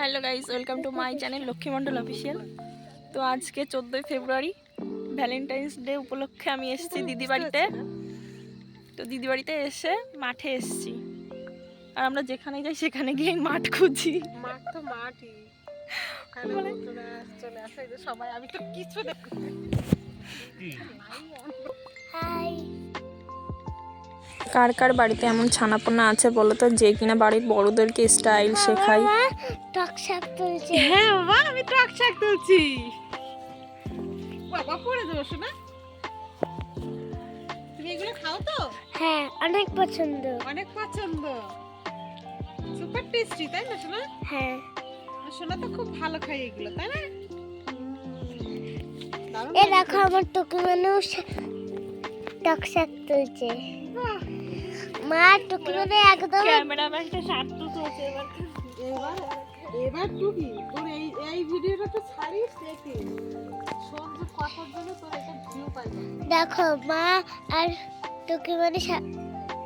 Hello guys welcome to my channel Lakshmi Mandal official. তো আজকে চোদ্দোই ফেব্রুয়ারি ভ্যালেন্টাইন্স ডে উপলক্ষে আমি এসেছি দিদি বাড়িতে। তো দিদি বাড়িতে এসে মাঠে এসেছি। আর আমরা যেখানে যাই সেখানে গিয়ে মাঠ খুঁজি। মাঠ তো মাঠই। চলে আসো সবাই আমি তো কিছু দেখো কার কার বাড়িতে এমন ছানাপোনা আছে বলো তো? যে কিনা বাড়ির বড়দেরকে স্টাইল শেখায়। টক শাক তুলছে। হ্যাঁ বাবা আমি টক শাক তুলছি। বাবা পড়ে দেবো শোনা তুমি এগুলো খাও তো? হ্যাঁ অনেক পছন্দ। অনেক পছন্দ। সুপার টেস্টি তাই না শোনা হ্যাঁ। সোনা তো খুব ভালো খাই এগুলো তাই না? এ দেখো আমার টুকি মানুষ টক শাক তুলছে। বাহ, মা টুকি মানে একদম ক্যামেরাম্যানটা স্বার্থ চলছে এবার। এবার এবার টুকি তোর এই এই ভিডিওটা তো ছাড়িস দেখি সঞ্জু কথার জন্য তোর এটা ভিউ পাই দেখো মা আর টুকি মানে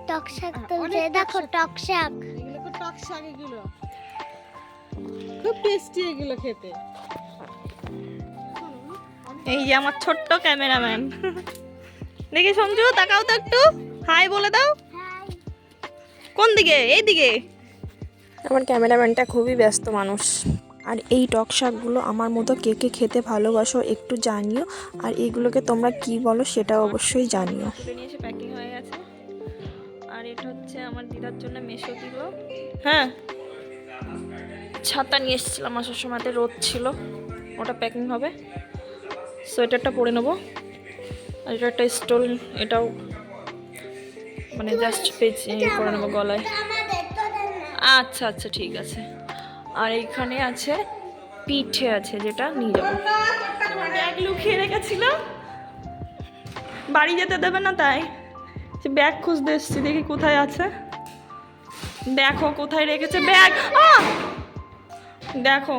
টক শাক তুলছে। দেখো টক শাক। এগুলো তো টক শাক এগুলো। খুব টেস্টি এগুলো খেতে। এই যে আমার ছোট্ট ক্যামেরাম্যান। দেখি সঞ্জু তাকাও তো একটু। হাই বলে দাও। কোন দিকে? এই দিকে। আমার ক্যামেরাম্যানটা খুবই ব্যস্ত মানুষ। আর এই টক শাকগুলো আমার মতো কে কে খেতে ভালোবাসো একটু জানিও। আর এগুলোকে তোমরা কি বলো সেটা অবশ্যই জানিও। নিয়ে এসে প্যাকিং হয়ে গেছে। আর এটা হচ্ছে আমার দিদার জন্য মেশো দিল। হ্যাঁ। ছাতা নিয়ে এসেছিলাম আসার সময়তে রোদ ছিল। ওটা প্যাকিং হবে। সোয়েটারটা পরে নেব। আর এটা একটা স্টোল এটাও মানে জাস্ট পেজ করে নেব গলায়। আচ্ছা আচ্ছা ঠিক আছে। আর এইখানে আছে পিঠে আছে যেটা নিয়ে যাব। ব্যাগ লুকিয়ে রেখেছিল? বাড়ি যেতে দেবে না তাই? সে ব্যাগ খুঁজতে এসছি দেখি কোথায় আছে। দেখো কোথায় রেখেছে ব্যাগ। দেখো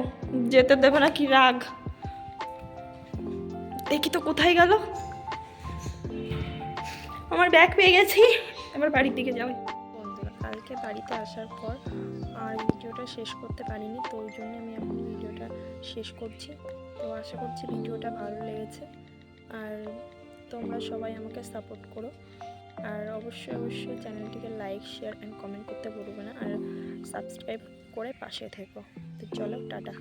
যেতে দেবে না কি রাগ। দেখি তো কোথায় গেল। আমার ব্যাগ পেয়ে গেছি। এবার বাড়ির দিকে যাও বন্ধুরা, কালকে বাড়িতে আসার পর আর ভিডিওটা শেষ করতে পারিনি, তো ওই জন্য আমি এখন ভিডিওটা শেষ করছি। তো আশা করছি ভিডিওটা ভালো লেগেছে। আর তোমরা সবাই আমাকে সাপোর্ট করো। আর অবশ্যই অবশ্যই চ্যানেলটিকে লাইক শেয়ার অ্যান্ড কমেন্ট করতে ভুলবে না। আর সাবস্ক্রাইব করে পাশে থেকো। তো চলো, টাটা।